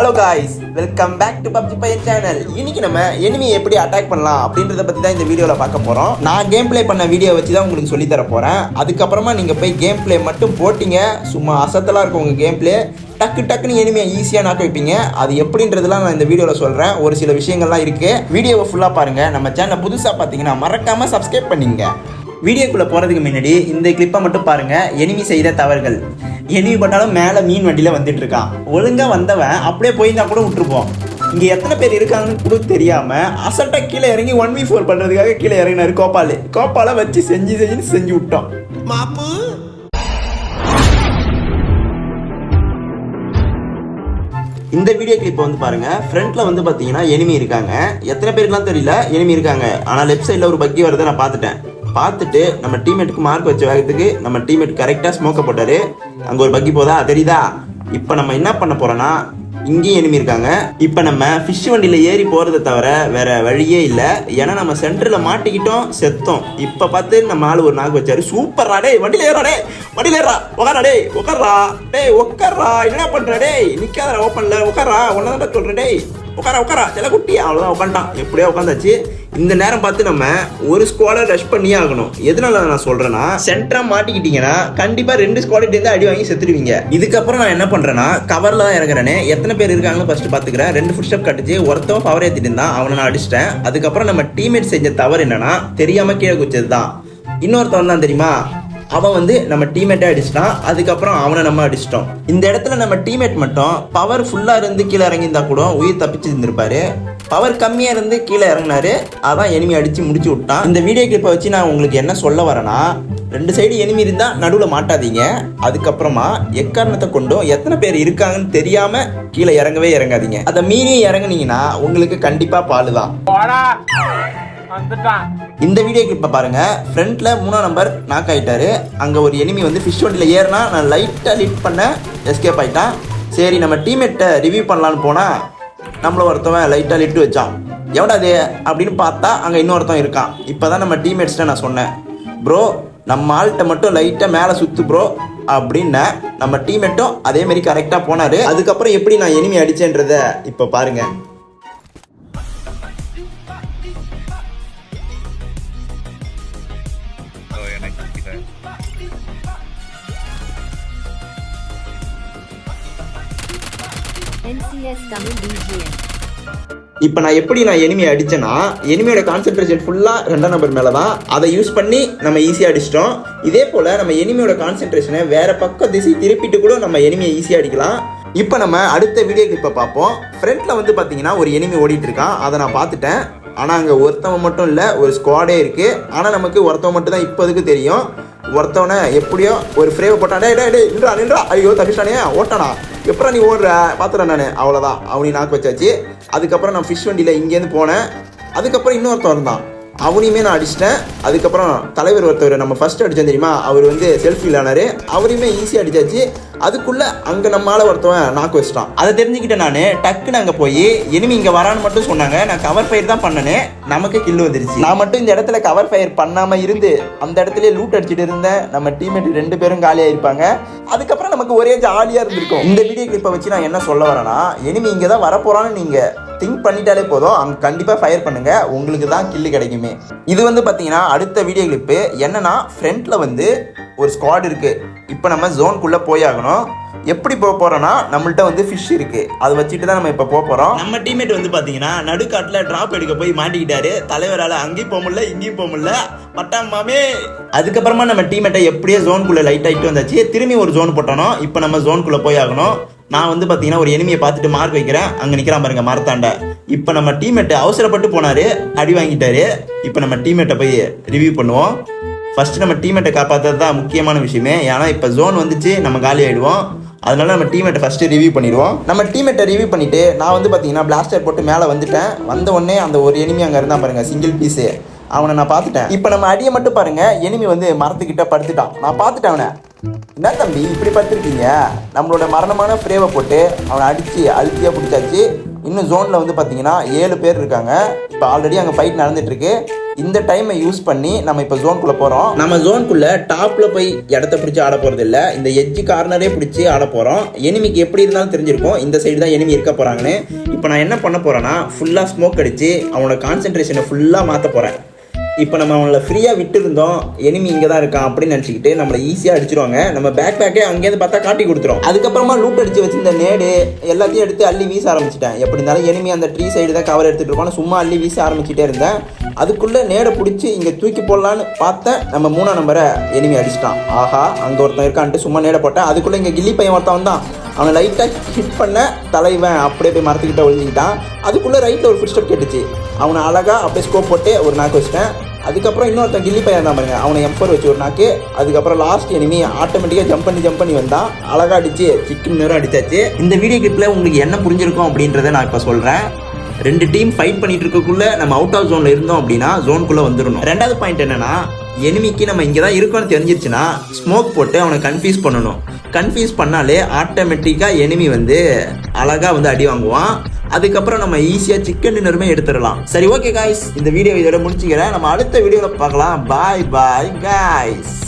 Hello guys welcome back to PUBG பையன் channel இன்னைக்கு நம்ம enemy எப்படி அட்டாக் பண்ணலாம் அப்படின்றத பற்றி தான் இந்த வீடியோவில் பார்க்க போகிறோம் நான் கேம் ப்ளே பண்ண வீடியோ வச்சு தான் உங்களுக்கு சொல்லித் தர போகிறேன் அதுக்கப்புறமா நீங்கள் போய் கேம் ப்ளே மட்டும் போட்டிங்க. சும்மா அசத்தலாக இருக்கும் உங்கள் கேம் ப்ளே டக்கு டக்குன்னு எனிமையை ஈஸியாக நாக்க வைப்பீங்க. அது எப்படின்றதுலாம் நான் இந்த வீடியோவில் சொல்கிறேன் ஒரு சில விஷயங்கள்லாம் இருக்குது வீடியோவை ஃபுல்லாக பாருங்கள் நம்ம சேனலை புதுசாக பார்த்தீங்கன்னா மறக்காமல் சப்ஸ்கிரைப் பண்ணிங்க. வீடியோக்குள்ளே போகிறதுக்கு முன்னாடி இந்த கிளிப்பை மட்டும் பாருங்கள் எனிமி செய்த தவறுகள். எனிமி பண்ணாலும் மேலே மீன் வண்டியில் வந்துட்டு இருக்கான். ஒழுங்காக வந்தவன் அப்படியே போயிருந்தா கூட விட்டுருப்போம். இங்கே எத்தனை பேர் இருக்காங்கன்னு கூட தெரியாமல் அசல்ட்டாக கீழே இறங்கி ஒன் வி ஃபோர் பண்ணுறதுக்காக கீழே இறங்கினார் கோபால். கோபாலை வச்சு செஞ்சு செஞ்சுன்னு செஞ்சு விட்டோம். மாப்பு? இந்த வீடியோ கிளிப்பை வந்து பாருங்க. ஃப்ரண்ட்ல வந்து பார்த்தீங்கன்னா எனிமி இருக்காங்க. எத்தனை பேருக்குலாம் தெரியல? எனிமி இருக்காங்க. ஆனால் லெஃப்ட் சைடில் ஒரு பக்கி வரதை நான் பார்த்துட்டேன். பார்த்துட்டு நம்ம டீம்மேட்டுக்கு மார்க் வச்ச வேகத்துக்கு நம்ம டீம்மேட் கரெக்டாக ஸ்மோக்கை போட்டார். அங்கே ஒரு பக்கி போதா? தெரியுதா? இப்போ நம்ம என்ன பண்ண போகிறோன்னா இங்கேயும் எனிமி இருக்காங்க. இப்போ நம்ம ஃபிஷ் வண்டியில் ஏறி போகிறத தவிர வேற வழியே இல்லை. ஏன்னா நம்ம சென்டரில் மாட்டிக்கிட்டோம் செத்தோம். இப்போ பார்த்து நம்ம ஆள் ஒரு நாக்கு வச்சாரு. சூப்பர்ரா டேய் வண்டியில் ஏறா வண்டியில் ஏறா உட்காரா டே உட்கார்றா டேய் உக்காரா என்ன பண்ற டேய். ஓப்பனில் உக்காரா உட்காரா தான் சொல்கிறேன் டேய். உட்காரா உட்காரா. சில குட்டி அவ்வளோதான் உட்காந்துட்டான் எப்படியோ உட்காந்தாச்சு இந்த நேரம் பார்த்து நம்ம ஒரு ஸ்குவாடை ரஷ் பண்ணியே ஆகணும். எதனால நான் சொல்றேன்னா சென்டரா மாட்டிக்கிட்டீங்கன்னா கண்டிப்பா ரெண்டு ஸ்குவாடிட்டு இருந்து அடி வாங்கி செத்துடுவீங்க இதுக்கப்புறம் நான் என்ன பண்றேன்னா கவர்ல தான் இறங்குறேனே. எத்தனை பேர் இருக்காங்கன்னு ஃபர்ஸ்ட் பாத்துக்கிறேன் ரெண்டு ஃபுட் ஸ்டெப் கட்டிச்சு ஒருத்தவன் பவர் ஏத்திட்டு இருந்தான். அவனை நான் அடிச்சிட்டேன். அதுக்கப்புறம் நம்ம டீம்மேட் செஞ்ச தவறு என்னன்னா தெரியாம கீழே குச்சது தான் இன்னொருத்தவன் தான் தெரியுமா? அவன் வந்து நம்ம டீமேட்டே அடிச்சிட்டான். அதுக்கப்புறம் அவனை நம்ம அடிச்சிட்டோம். இந்த இடத்துல நம்ம டீமேட் மட்டும் பவர் ஃபுல்லாக இருந்து கீழே இறங்கியிருந்தா கூட உயிர் தப்பிச்சு இருந்திருப்பாரு. பவர் கம்மியாக இருந்து கீழே இறங்கினாரு. அதான் எனிமி அடித்து முடிச்சு விட்டான். இந்த வீடியோ கிளிப்பை வச்சு நான் உங்களுக்கு என்ன சொல்ல வரேன்னா ரெண்டு சைடு எனிமி இருந்தால் நடுவில் மாட்டாதீங்க. அதுக்கப்புறமா எக்காரணத்தை கொண்டும் எத்தனை பேர் இருக்காங்கன்னு தெரியாமல் கீழே இறங்கவே இறங்காதீங்க. அதை மீறி இறங்குனீங்கன்னா உங்களுக்கு கண்டிப்பாக பால் தான் இந்த வீடியோ கிளிப்பை பாருங்க. ஃப்ரண்ட்ல மூணாம் நம்பர் நாக் ஆயிட்டாரு. அங்க ஒரு எனிமி வந்து ஃபிஷ் வண்டியில் ஏறினா நான் லைட்டாக லிட் பண்ண எஸ்கேப் ஆயிட்டான். சரி நம்ம டீம்மேட்டை ரிவ்யூ பண்ணலான்னு போனால் நம்மள ஒருத்தவன் லைட்டாக லிட்டு வச்சான். எவடா அது? அப்படின்னு பார்த்தா அங்கே இன்னொருத்தன் இருக்கான். இப்போ தான் நம்ம டீம்மேட்ஸ்ட்ட நான் சொன்னேன். ப்ரோ நம்ம ஆள்கிட்ட மட்டும் லைட்டாக மேலே சுற்று ப்ரோ அப்படின்னு நம்ம டீம்மேட்டும் அதேமாரி கரெக்டாக போனார். அதுக்கப்புறம் எப்படி நான் எனிமி அடிச்சேன்றத இப்போ பாருங்கள் NCS Tamil DGM. இப்போ நான் எப்படி நான் எனிமி அடிச்சேன்னா எனிமியோட கான்சென்ட்ரேஷன் ஃபுல்லாக ரெண்டாம் நம்பர் மேலே தான் அதை யூஸ் பண்ணி நம்ம ஈஸியாக அடிச்சிட்டோம். இதே போல் நம்ம எனிமியோட கான்சென்ட்ரேஷனை வேற பக்கம் திசை திருப்பிட்டு கூட நம்ம எனிமியை ஈஸியாக அடிக்கலாம். இப்போ நம்ம அடுத்த வீடியோ கிளிப்பை பார்ப்போம். ஃப்ரண்ட்டில் வந்து பார்த்தீங்கன்னா ஒரு எனிமி ஓடிட்டு இருக்கான். அதை நான் பார்த்துட்டேன். ஆனால் அங்கே ஒருத்தவன் மட்டும் இல்லை ஒரு ஸ்குவாடே இருக்குது ஆனால் நமக்கு ஒருத்தவன் மட்டும் தான் இப்போதுக்கு தெரியும். ஒருத்தவனை எப்படியோ ஒரு ஃப்ரேவை போட்டான் டே டே நின்றா நின்றா ஐயோ தப்பிச்சிட்டானே. ஓட்டானா. எப்படா நீ ஓடுற? பார்த்துறேன் நான். அவ்வளோதான் அவனையும் நாக்கு வச்சாச்சு. அதுக்கப்புறம் நான் ஃபிஷ் வண்டியில் இங்கேருந்து போனேன். அதுக்கப்புறம் இன்னொருத்தன் இருந்தான் அவனையுமே நான் அடிச்சிட்டேன். அதுக்கப்புறம் தலைவர் ஒருத்தவர் நம்ம ஃபஸ்ட்டு அடித்தோம் தெரியுமா? அவர் வந்து செல்ஃபில் ஆனார். அவரையுமே ஈஸியாக அடித்தாச்சு அதுக்குள்ளே அங்கே நம்மளால் ஒருத்தவன் நாக்கு வச்சிட்டான். அதை தெரிஞ்சுக்கிட்டேன் நான் டக்குன்னு அங்கே போய் எனிமி இங்கே வரான்னு மட்டும் சொன்னாங்க. நான் கவர் ஃபயர் தான் பண்ணனேன் நமக்கு கில்லு வந்துருச்சு. நான் மட்டும் இந்த இடத்துல கவர் ஃபயர் பண்ணாமல் இருந்து அந்த இடத்துல லூட் அடிச்சுட்டு இருந்தேன். நம்ம டீம்மேட் ரெண்டு பேரும் காலியாக இருப்பாங்க அதுக்கப்புறம் நமக்கு ஒரே ஜாலியாக இருந்திருக்கும். இந்த வீடியோ கிளிப்பை வச்சு நான் என்ன சொல்ல வரேன்னா எனிமி இங்கே தான் வரப்போகிறான்னு நீங்கள் திங்க் பண்ணிட்டாலே போதும். அங்கே கண்டிப்பாக ஃபயர் பண்ணுங்க. உங்களுக்கு தான் கில்லு கிடைக்குமே. இது வந்து பார்த்தீங்கன்னா அடுத்த வீடியோ கிளிப்பு என்னன்னா ஃப்ரண்ட்டில் வந்து ஒரு ஸ்குவாட் இருக்கு. இப்போ நம்ம ஜோனுக்குள்ளே போய் ஆகணும். எப்படி போக போறோம்னா நம்மள்ட்ட வந்து ஃபிஷ் இருக்கு. அதை வச்சுட்டு தான் நம்ம இப்போ போக போறோம். நம்ம டீம்மேட் வந்து பார்த்தீங்கன்னா நடுக்காட்டில் டிராப் எடுக்க போய் மாட்டிக்கிட்டாரு. தலைவரால் அங்கேயும் போக முடியல இங்கேயும் போக முடியல. பட்டாமாமே அதுக்கப்புறமா நம்ம டீம்மேட்டை எப்படியே ஜோனுக்குள்ளே லைட் ஆகிட்டு வந்தாச்சு. திரும்பி ஒரு ஜோன் போட்டோனோ இப்போ நம்ம ஜோனுக்குள்ளே போய் ஆகணும். நான் வந்து பார்த்தீங்கன்னா ஒரு எனிமையை பார்த்துட்டு மார்க் வைக்கிறேன். அங்கே நிற்கிறான் பாருங்க மரத்தாண்ட. இப்போ நம்ம டீம்மேட்டை அவசரப்பட்டு போனார் அடி வாங்கிட்டாரு. இப்போ நம்ம டீம்மேட்டை போய் ரிவ்யூ பண்ணுவோம். ஃபர்ஸ்ட் நம்ம டீம்மேட்டை காப்பாற்றுறது தான் முக்கியமான விஷயமே. ஏன்னா இப்போ ஜோன் வந்துச்சு நம்ம காலி ஆகிடுவோம் அதனால நம்ம டீமேட்டை ஃபஸ்ட்டு ரிவ்யூ பண்ணிடுவோம். நம்ம டீமேட்டை ரிவ்யூ பண்ணிட்டு நான் வந்து பார்த்தீங்கன்னா பிளாஸ்டர் போட்டு மேலே வந்துட்டேன். வந்த உடனே அந்த ஒரு எனிமி அங்கே இருந்தான் பாருங்க சிங்கிள் பீஸு அவனை நான் பார்த்துட்டேன். இப்போ நம்ம அடியை மட்டும் பாருங்கள் எனிமி வந்து மரத்துக்கிட்ட படுத்துட்டான். நான் பார்த்துட்டேன் அவனை. என்ன தம்பி இப்படி பார்த்துருக்கீங்க நம்மளோட மரணமான ஃப்ரேவை போட்டு அவனை அடித்து அழுத்தியாக பிடிச்சாச்சு. இன்னும் ஜோனில் வந்து பார்த்தீங்கன்னா ஏழு பேர் இருக்காங்க. இப்போ ஆல்ரெடி அங்கே ஃபைட் நடந்துட்டுருக்கு. இந்த டைமை யூஸ் பண்ணி நம்ம இப்போ ஜோனுக்குள்ளே போகிறோம் நம்ம ஜோனுக்குள்ளே டாப்பில் போய் இடத்த பிடிச்சி ஆட போகிறது இல்லை. இந்த எட்ஜ் கார்னரே பிடிச்சி ஆட போகிறோம் எனிமிக்கு எப்படி இருந்தாலும் தெரிஞ்சிருக்கும். இந்த சைடு தான் எனிமி இருக்க போகிறாங்கன்னு இப்போ நான் என்ன பண்ண போகிறேன்னா ஃபுல்லாக ஸ்மோக் அடித்து அவனோட கான்சென்ட்ரேஷனை ஃபுல்லாக மாற்ற போகிறேன் இப்போ நம்ம அவங்கள ஃப்ரீயாக விட்டுருந்தோம். எனிமி இங்கே தான் இருக்கான் அப்படின்னு நினச்சிக்கிட்டு நம்மளை ஈஸியாக அடிச்சிருவாங்க. நம்ம பேக் பேக்கே அங்கேருந்து பார்த்தா காட்டி கொடுத்துரும். அதுக்கப்புறமா லூட் அடித்து வச்சிருந்த நேடு எல்லாத்தையும் எடுத்து அள்ளி வீச ஆரம்பிச்சிட்டேன். எப்படி இருந்தாலும் எனிமி அந்த ட்ரீ சைடு தான் கவர் எடுத்துகிட்டு இருப்பான் சும்மா அள்ளி வீச ஆரம்பிச்சிட்டே இருந்தேன். அதுக்குள்ளே நேடை பிடிச்சி இங்கே தூக்கி போடலான்னு பார்த்தேன். நம்ம மூணாம் நம்பரை எனிமி அடிச்சிட்டான். ஆஹா அங்கே ஒருத்தன் இருக்கான்ட்டு சும்மா நேடை போட்டேன். அதுக்குள்ளே இங்கே கில்லி பையன் ஒருத்தன் வந்தான். அவனை லைட்டாக ஹிட் பண்ண தலைவன் அப்படியே போய் மரத்துக்கிட்ட ஒழிஞ்சிக்கிட்டான் அதுக்குள்ளே ரைட்டில் ஒரு ஃபுட் ஸ்டெப் கேட்டுச்சு. அவனை அழகாக அப்படியே ஸ்கோப் போட்டு ஒரு நாக்கு வச்சிட்டேன். அதுக்கப்புறம் இன்னொருத்தன் கில்லி பையன் தான் பாருங்க. அவனை எம்பர் வச்சு ஒரு அதுக்கப்புறம் லாஸ்ட் எனிமி ஆட்டோமேட்டிக்காக ஜம்ப் பண்ணி ஜம்ப் பண்ணி வந்தான். அழகா அடிச்சு சிக்கன் நேரம் அடித்தாச்சு இந்த வீடியோ கிளிப்பில் உங்களுக்கு என்ன புரிஞ்சிருக்கும் அப்படின்றத நான் இப்போ சொல்கிறேன் ரெண்டு டீம் ஃபைட் பண்ணிட்டு இருக்கக்குள்ள நம்ம அவுட் ஆஃப் ஜோனில் இருந்தோம் அப்படின்னா ஜோனுக்குள்ளே வந்துடணும் ரெண்டாவது பாயிண்ட் என்னன்னா எனிமிக்கு நம்ம இங்கே தான் இருக்கோம்னு தெரிஞ்சிருச்சுன்னா ஸ்மோக் போட்டு அவனை கன்ஃபியூஸ் பண்ணணும். கன்ஃபியூஸ் பண்ணாலே ஆட்டோமேட்டிக்காக எனிமி வந்து அழகாக வந்து அடி வாங்குவான். அதுக்கப்புறம் நம்ம ஈஸியாக சிக்கன் டின்னருமே எடுத்துடலாம். சரி ஓகே காய்ஸ் இந்த வீடியோ இதோட முடிச்சுக்கிறேன். நம்ம அடுத்த வீடியோவில் பார்க்கலாம். பாய் பாய் காய்ஸ்